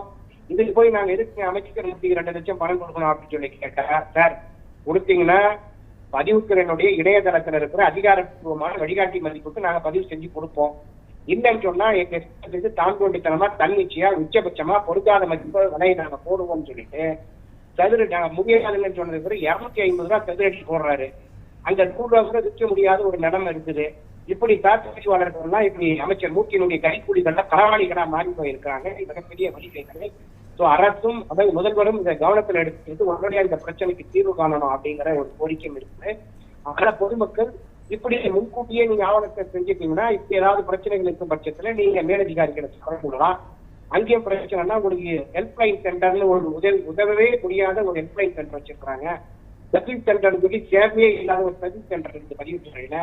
இதுக்கு போய் நாங்க எதுக்கு அமைச்சர் மூர்த்திக்கு ரெண்டு லட்சம் பணம் கொடுக்கணும் அப்படின்னு சொல்லி கேட்டா சார் கொடுத்தீங்கன்னா பதிவுத்துறையினுடைய இணையதளத்துல இருக்கிற அதிகாரப்பூர்வமான வழிகாட்டி மதிப்புக்கு நாங்க பதிவு செஞ்சு கொடுப்போம். இல்லைன்னு சொன்னா எங்க இஷ்டத்துக்கு தாங்கொண்டித்தனமா தன்னிச்சையா உச்சபட்சமா பொருத்தாத மதிப்பு விலையை நாங்க போடுவோம்னு சொல்லிட்டு சதுர நாங்க முடியாதுன்னு சொன்னது பிறகு இருநூத்தி ஐம்பது ரூபா சதுரடி போடுறாரு. அந்த நூறு ரூபா கூட விற்க முடியாத ஒரு நிலைமை இருக்குது. இப்படி தாக்கவாளர்கள்லாம் இப்படி அமைச்சர் மூக்கியினுடைய கைக்கூலிகள்லாம் களவாளிகளா மாறி போயிருக்காங்க மிகப்பெரிய வழிகைகளை ஸோ அரசும் அதாவது முதல்வரும் இந்த கவனத்தில் எடுத்துக்கிட்டு உடனடியாக இந்த பிரச்சனைக்கு தீர்வு காணணும் அப்படிங்கிற ஒரு கோரிக்கையும் இருக்குது. அதனால பொதுமக்கள் இப்படி முன்கூட்டியே நீங்க ஆவணத்தை செஞ்சுட்டீங்கன்னா இப்ப ஏதாவது பிரச்சனைகள் இருக்கும் பட்சத்துல நீங்க மேலதிகாரிகளை சொல்லலாம் அங்கேயும் பிரச்சனைனா உங்களுக்கு ஹெல்ப்லைன் சென்டர்னு ஒரு உதவி உதவவே முடியாத ஒரு ஹெல்ப்லைன் சென்டர் வச்சிருக்காங்க சர்வீஸ் சென்டர் சொல்லி சேவையே இல்லாத ஒரு சர்வீஸ் சென்டர் இருக்கு பதிவுத்துறையில.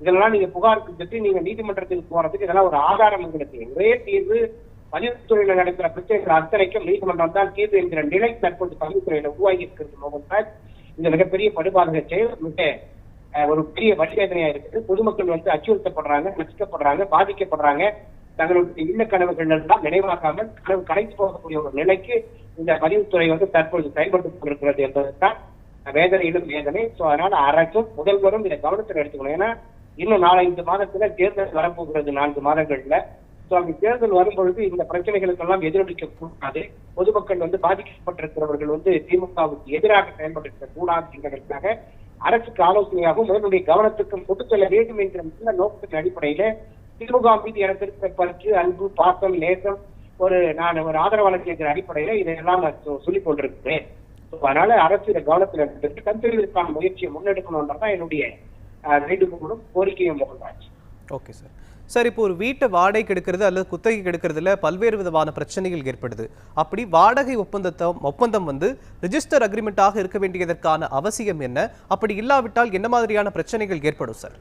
இதெல்லாம் நீங்க புகார் கொடுத்துட்டு நீங்க நீதிமன்றத்துக்கு போறதுக்கு இதெல்லாம் ஒரு ஆதாரம் உங்களுக்கு ஒரே தீர்வு பதிவுத்துறையில நடக்கிற பிரச்சனைகள் அத்தனைக்கும் நீதிமன்றம் தான் தீர்வு என்கிற நிலை தற்போது பதிவுத்துறையில உருவாகி இருக்கிறது மோகன் இந்த மிகப்பெரிய படுபாதக செயல். மிக ஒரு பெரிய வழிவேதனையா இருக்குது. பொதுமக்கள் வந்து அச்சுறுத்தப்படுறாங்க நசுக்கப்படுறாங்க பாதிக்கப்படுறாங்க. தங்களுடைய இல்ல கனவுகள் எல்லாம் நினைவாக்காமல் கனவு கலைத்து போகக்கூடிய ஒரு நிலைக்கு இந்த பதிவுத்துறை வந்து தற்பொழுது செயல்பட்டு கொண்டிருக்கிறது என்பதுதான் வேதனையிலும் வேதனை. சோ அதனால அரசும் முதல்வரும் இதை கவனத்தில் எடுத்துக்கணும். ஏன்னா இன்னும் நாலஞ்சு மாதத்துல தேர்தல் வரப்போகிறது நான்கு மாதங்கள்ல. சோ அந்த தேர்தல் வரும்பொழுது இந்த பிரச்சனைகளுக்கெல்லாம் எதிரொலிக்க கூடாது. பொதுமக்கள் வந்து பாதிக்கப்பட்டிருக்கிறவர்கள் வந்து திமுகவுக்கு எதிராக செயல்பட்டிருக்க கூடாது என்பதற்காக அரசுக்கு ஆலோசனையாகவும் முதலுடைய கவனத்துக்கும் கொண்டு செல்ல வேண்டும் என்கிற நல்ல நோக்கத்தின் அடிப்படையில திமுக மீது எனக்கு இருக்கிற பற்று அன்பு பாசம் நேசம் ஒரு நான் ஒரு ஆதரவாளர் என்கிற அடிப்படையில இதையெல்லாம் நான் சொல்லிக் கொண்டிருக்கிறேன். அதனால அரசு இதை கவனத்தில் எடுத்துட்டு கண்டறிவதற்கான முயற்சியை முன்னெடுக்கணும்ன்றதான் என்னுடைய அஹ், வேண்டுகோளும் கோரிக்கையும் முகந்தாச்சு ஓகே சார். சார் இப்போ ஒரு வீட்டை வாடகைக்கு எடுக்கிறது அல்லது குத்தகைக்கு எடுக்கிறதுல பல்வேறு விதமான பிரச்சனைகள் ஏற்படுது. அப்படி வாடகை ஒப்பந்தத்தை ஒப்பந்தம் வந்து ரிஜிஸ்டர் அக்ரிமெண்ட்டாக இருக்க வேண்டியதற்கான அவசியம் என்ன? அப்படி இல்லாவிட்டால் என்ன மாதிரியான பிரச்சனைகள் ஏற்படும் சார்?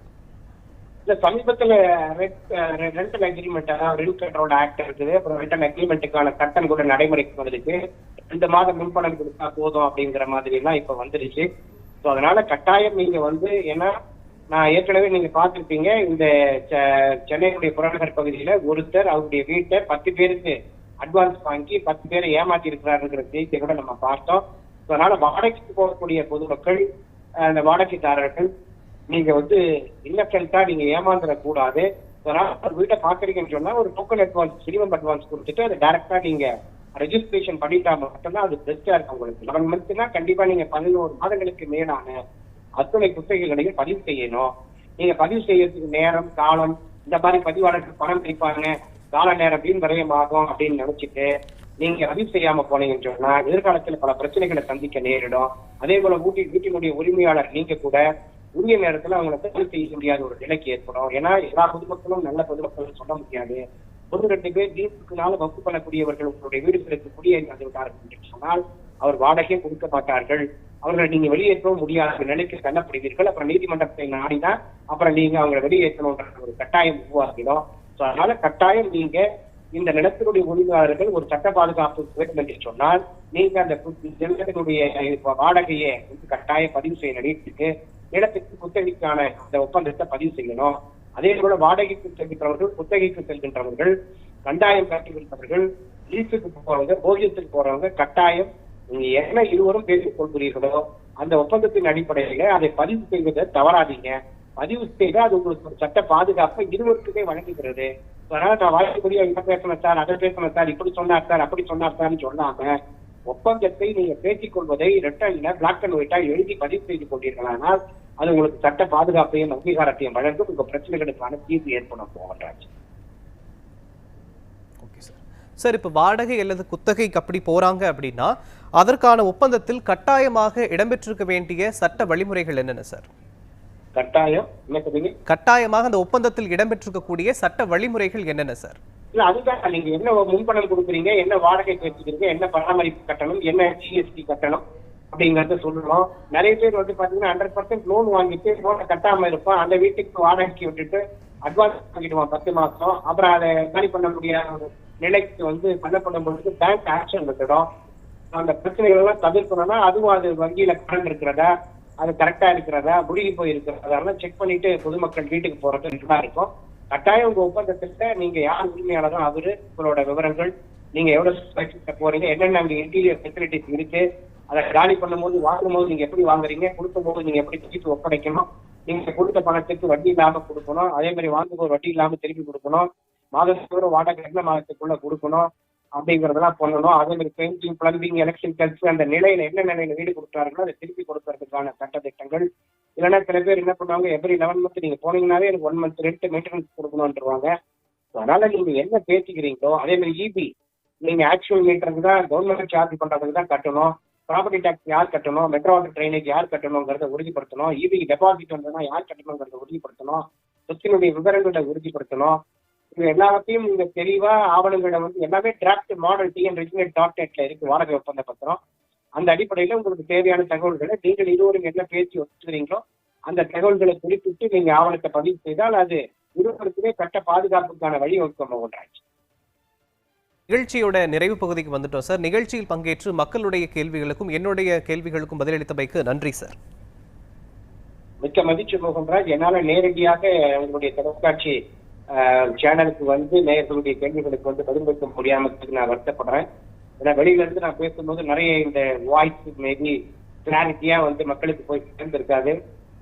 இல்ல சமீபத்துல ரெண்டல் அக்ரிமெண்ட் அதாவது ரெண்ட் கண்ட்ரோல் ஆக்ட் இருக்குது. அப்புறம் ரெண்டல் அக்ரிமெண்ட்டுக்கான சட்டம் கூட நடைமுறைக்கு வந்திருக்கு ரெண்டு மாதம் முன்பணம் கொடுத்தா போதும் அப்படிங்கிற மாதிரி எல்லாம் இப்ப வந்துருச்சு. ஸோ அதனால கட்டாயம் நீங்க வந்து ஏன்னா நான் ஏற்கனவே நீங்க பார்த்துருப்பீங்க இந்த செ- சென்னையினுடைய புறநகர் பகுதியில ஒருத்தர் அவருடைய வீட்டை பத்து பேருக்கு அட்வான்ஸ் வாங்கி பத்து பேரை ஏமாற்றி இருக்கிறாருங்கிற செய்தியை கூட நம்ம பார்த்தோம். அதனால வாடகைக்கு போகக்கூடிய பொதுமக்கள் அந்த வாடகைதாரர்கள் நீங்க வந்து இல்லக்கல்ட்டா நீங்க ஏமாந்துடக் கூடாது அதனால ஒரு வீட்டை பாக்குறீங்கன்னு சொன்னா ஒரு டோக்கன் அட்வான்ஸ் மினிமம் அட்வான்ஸ் கொடுத்துட்டு அதை டைரக்டா நீங்க ரெஜிஸ்ட்ரேஷன் பண்ணிட்டா மட்டும்தான் அது பெஸ்டா இருக்கும் உங்களுக்கு. லெவன் மந்த்ஸ்னா கண்டிப்பா நீங்க பதினோரு மாதங்களுக்கு மேலான அத்துணை புத்தகங்களையும் பதிவு செய்யணும். நீங்க பதிவு செய்யறதுக்கு நேரம் காலம் இந்த மாதிரி பதிவாளருக்கு பணம் பிடிப்பாங்க கால நேரம் வீண் விரயமாகும் அப்படின்னு நினைச்சிட்டு நீங்க பதிவு செய்யாம போனீங்கன்னு சொன்னா எதிர்காலத்துல பல பிரச்சனைகளை சந்திக்க நேரிடும். அதே போல ஊட்டி வீட்டினுடைய உரிமையாளர் நீங்க கூட உரிய நேரத்துல அவங்களை பதிவு செய்ய முடியாத ஒரு நிலைக்கு ஏற்படும். ஏன்னா எல்லா பொதுமக்களும் நல்ல பொதுமக்கள் சொல்ல முடியாது. ஒரு ரெண்டு பேர் தீர்ப்புக்குனால வகுப்பு பண்ணக்கூடியவர்கள் உங்களுடைய வீடுகளுக்கு குடியேறி விட்டார்கள் என்று சொன்னால் அவர் வாடகை கொடுக்க மாட்டார்கள். அவர்களை நீங்க வெளியேற்றவும் முடியாத நிலைக்கு தள்ளப்படுவீர்கள். அப்புறம் நீதிமன்றத்தை நாடினா அப்புறம் நீங்க அவங்களை வெளியேற்றணுன்ற ஒரு கட்டாயம் உருவாக்கிடும் சோ அதனால கட்டாயம் நீங்க இந்த நிலத்தினுடைய உரிமையாளர்கள் ஒரு சட்ட பாதுகாப்பு வேண்டும் என்று சொன்னால் நீங்க அந்த நிலத்தினுடைய வாடகையை வந்து கட்டாயம் பதிவு செய்ய நிலையத்துக்கு நிலத்துக்கு குத்தகைக்கான அந்த ஒப்பந்தத்தை பதிவு செய்யணும். அதே போல வாடகைக்கு செல்கின்றவர்கள் குத்தகைக்கு செல்கின்றவர்கள் கண்டாயம் கட்டிவிட்டவர்கள் லீஸுக்கு போறவங்க போகியத்துக்கு போறவங்க கட்டாயம் என்ன இருவரும் பேசிக் கொள்கிறீர்களோ அந்த ஒப்பந்தத்தின் அடிப்படையில அதை பதிவு செய்வதை தவறாதீங்க. பதிவு செய்தால் அது உங்களுக்கு ஒரு சட்ட பாதுகாப்பை இருவருக்குமே வழங்குகிறது. அதனால நான் வாய்ப்புரிய இதை பேசணும் சார் அதை பேசணும் சார் இப்படி சொன்னார் சார் அப்படி சொன்னார் சார்னு சொல்லாம ஒப்பந்தத்தை நீங்க பேசிக் கொள்வதை ரெட்டல்ல பிளாக் அண்ட் ஒயிட்டா எழுதி பதிவு செய்து கொண்டீர்களானால் அது உங்களுக்கு சட்ட பாதுகாப்பையும் அங்கீகாரத்தையும் வழங்கும். உங்க பிரச்சனைகளுக்கான தீர்வு ஏற்படும். போகன்றாச்சு சார் இப்போ வாடகை அல்லது குத்தகைக்கு அப்படி போறாங்க அப்படின்னா அதற்கான ஒப்பந்தத்தில் கட்டாயமாக இடம்பெற்றிருக்க வேண்டிய சட்ட வழிமுறைகள் என்னென்ன சார்? கட்டாயம் என்ன சொல்றீங்க கட்டாயமாக அந்த ஒப்பந்தத்தில் இடம்பெற்றிருக்கக்கூடிய சட்ட வழிமுறைகள் என்னென்ன சார்? இல்ல அதுதான் நீங்க என்ன முன்பணம் கொடுக்குறீங்க என்ன வாடகை வச்சுக்கிறீங்க என்ன பராமரிப்பு கட்டணம் என்ன ஜிஎஸ்டி கட்டணம் அப்படிங்கறத சொல்லணும். நிறைய பேர் வந்து பாத்தீங்கன்னா ஹண்ட்ரட் பர்சன்ட் லோன் வாங்கிட்டு லோனை கட்டாம இருப்பான். அந்த வீட்டுக்கு வாடகைக்கு விட்டுட்டு அட்வான்ஸ் வாங்கிடுவான் பத்து மாசம். அப்புறம் அதை காலி பண்ண முடியாத நிலைக்கு வந்து பண்ணப்படும் பொழுது பேங்க் ஆக்ஷன் எடுத்துடும். அந்த பிரச்சனைகள் எல்லாம் தவிர்க்கணும்னா அதுவும் அது வங்கியில கடன் இருக்கிறதா அது கரெக்டா இருக்கிறதா முழுகி போயிருக்கிறதா செக் பண்ணிட்டு பொதுமக்கள் வீட்டுக்கு போறது நல்லா இருக்கும். கட்டாயம் உங்க ஒப்பந்தத்திட்ட நீங்க யார் உரிமையாளரோ அவரு உங்களோட விவரங்கள் நீங்க எவ்வளவு போறீங்க என்னென்ன அங்க இன்டீரியர் ஃபெசிலிட்டிஸ் இருக்கு அதை காலி பண்ணும்போது வாங்கும்போது நீங்க எப்படி வாங்குறீங்க கொடுக்கும்போது நீங்க எப்படி திருப்பி ஒப்படைக்கணும் நீங்க கொடுத்த பணத்துக்கு வட்டி இல்லாம கொடுக்கணும் அதே மாதிரி வாங்கும்போது வட்டி இல்லாம திருப்பி கொடுக்கணும் மாதத்தோறும் வாடகை எந்த மாதத்துக்குள்ள கொடுக்கணும் அப்படிங்கறதெல்லாம் பண்ணணும். அதே மாதிரி பெயிண்டிங் பிளம்பிங் எலக்ட்ரிக் கல்ஸ் அந்த நிலையில என்ன நிலையில வீடு கொடுத்தார்களோ அதை திருப்பி கொடுக்கறதுக்கான சட்டத்திட்டங்கள். இல்லைன்னா சில பேர் என்ன பண்ணுவாங்க எவ்ரி லெவன் மந்த் நீங்க போனீங்கன்னாவே எனக்கு ஒன் மந்த் ரெண்ட் மெயின்டெனன்ஸ் கொடுக்கணும்ன்றவாங்க. அதனால நீங்க என்ன பேசிக்கிறீங்களோ அதே மாதிரி இபி நீங்க ஆக்சுவல் மீட்டருக்கு தான் கவர்மெண்ட் சார்ஜ் பண்றதுக்கு தான் கட்டணும். ப்ராப்பர்ட்டி டேக்ஸ் யார் கட்டணும் மெட்ரோ வாட்டர் ட்ரைனேஜ் யார் கட்டணுங்கிறத உறுதிப்படுத்தணும். இபிக்கு டெபாசிட் வந்ததுன்னா யார் கட்டணுங்கிறத உறுதிப்படுத்தணும். சொத்தினுடைய விவரங்களை உறுதிப்படுத்தணும். எல்லாத்தையும் நீங்க தெளிவா ஆவணங்களை வந்து எல்லாமே draft model TN reginet dot நெட்ல இருக்கு வாடகை ஒப்பந்த பத்திரம். அந்த அடிப்படையில உங்களுக்கு தேவையான தகவல்களை நீங்கள் இருவரும் என்ன பேசி ஒத்துக்கிறீங்களோ அந்த தகவல்களை குறிப்பிட்டு நீங்க ஆவணத்தை பதிவு செய்தால் அது இருவருக்குமே சட்ட பாதுகாப்புக்கான வழி வகுக்கும் ஒன்றாச்சு நிகழ்ச்சியோட நிறைவு பகுதிக்கு வந்துட்டோம் சார். நிகழ்ச்சியில் பங்கேற்று மக்களுடைய கேள்விகளுக்கும் என்னுடைய கேள்விகளுக்கும் பதிலளித்தமைக்கு நன்றி சார். மிக்க மதிச்சு மோகன்ராஜ். என்னால நேரடியாக உங்களுடைய தொலைக்காட்சி சேனலுக்கு வந்து நேயர்களுடைய கேள்விகளுக்கு வந்து பதில் வைக்க முடியாமக்கு நான் வருத்தப்படுறேன். ஏன்னா வெளியில இருந்து நான் பேசும்போது நிறைய இந்த வாய்ஸ் மேபி கிளாரிட்டியா வந்து மக்களுக்கு போய் சேர்ந்திருக்காது.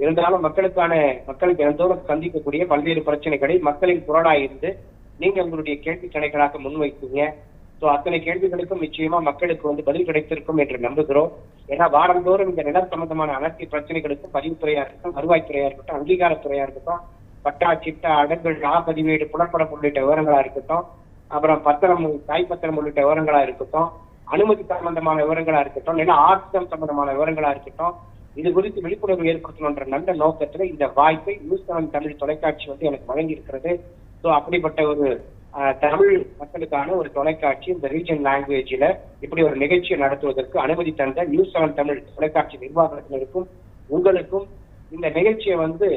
இருந்தாலும் மக்களுக்கான மக்களுக்கு எந்தோறும் சந்திக்கக்கூடிய பல்வேறு பிரச்சனைகளை மக்களின் குரலா இருந்து நீங்க உங்களுடைய கேள்வி கணைகளாக முன்வைத்தீங்க ஸோ அத்தனை கேள்விகளுக்கும் நிச்சயமா மக்களுக்கு வந்து பதில் கிடைத்திருக்கும் என்று நம்புகிறோம். ஏன்னா வாரந்தோறும் இந்த நிலம் சம்பந்தமான அனைத்து பிரச்சனைகளுக்கும் பதிவுத்துறையா இருக்கட்டும் வருவாய்த்துறையா இருக்கட்டும் அங்கீகாரத்துறையா இருக்கட்டும் பட்டா சிட்டா அடங்கல் ஆ பதிவேடு புலப்படம் உள்ளிட்ட விவரங்களா இருக்கட்டும். அப்புறம் பத்திரம் தாய் பத்திரம் உள்ளிட்ட விவரங்களா இருக்கட்டும். அனுமதி சம்பந்தமான விவரங்களா இருக்கட்டும். இல்லைன்னா ஆர்த்தம் சம்பந்தமான விவரங்களா இருக்கட்டும். இது குறித்து விழிப்புணர்வு ஏற்படுத்தணுன்ற நல்ல நோக்கத்துல இந்த வாய்ப்பை நியூஸ் செவன் தமிழ் தொலைக்காட்சி வந்து எனக்கு வழங்கி இருக்கிறது ஸோ அப்படிப்பட்ட ஒரு ஆஹ், தமிழ் மக்களுக்கான ஒரு தொலைக்காட்சி இந்த ரீஜன் லாங்குவேஜில் இப்படி ஒரு நிகழ்ச்சியை நடத்துவதற்கு அனுமதி தந்த நியூஸ் செவன் தமிழ் தொலைக்காட்சி நிர்வாகத்தினருக்கும் உங்களுக்கும் இந்த நிகழ்ச்சியை வந்து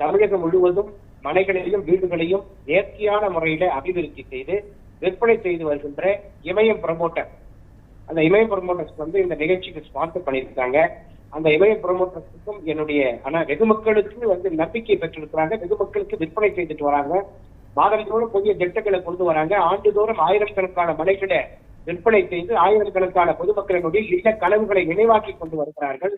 தமிழகம் முழுவதும் மனைகளையும் வீடுகளையும் நேர்த்தியான முறையில அபிவிருத்தி செய்து விற்பனை செய்து வருகின்ற இமயம் ப்ரமோட்டர் அந்த இமயம் ப்ரமோட்டர்ஸ் வந்து இந்த நிகழ்ச்சிக்கு ஸ்பான்சர் பண்ணியிருக்காங்க. அந்த இமய ப்ரமோட்டர்ஸுக்கும் என்னுடைய ஆனா வெகு மக்களுக்கு வந்து நம்பிக்கை பெற்றிருக்கிறாங்க. வெகு மக்களுக்கு விற்பனை செய்துட்டு வராங்க. மாதந்தோறும் புதிய திட்டங்களை கொண்டு வராங்க. ஆண்டுதோறும் ஆயிரக்கணக்கான மனைகளை விற்பனை செய்து ஆயிரக்கணக்கான பொதுமக்களினுடைய இல்ல கனவுகளை நினைவாக்கி கொண்டு வருகிறார்கள்.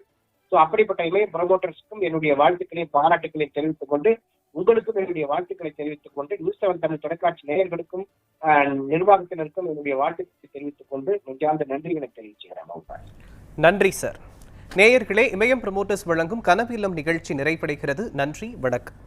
ஸோ அப்படிப்பட்ட இமய ப்ரமோட்டர்ஸ்க்கும் என்னுடைய வாழ்த்துக்களையும் பாராட்டுகளையும் தெரிவித்துக் கொண்டு உங்களுக்கும் என்னுடைய வாழ்த்துக்களை தெரிவித்துக் கொண்டு நியூஸ் செவன் தமிழ் தொலைக்காட்சி நேயர்களுக்கும் நிர்வாகத்தினருக்கும் என்னுடைய வாழ்த்துக்களை தெரிவித்துக் கொண்டு நெஞ்சார்ந்த நன்றிகளை தெரிவிச்சுக்கிறேன் நன்றி சார். நேயர்களே இமயம் ப்ரமோட்டர்ஸ் வழங்கும் கனவில்லம் நிகழ்ச்சி நிறைவடைகிறது. நன்றி வணக்கம்.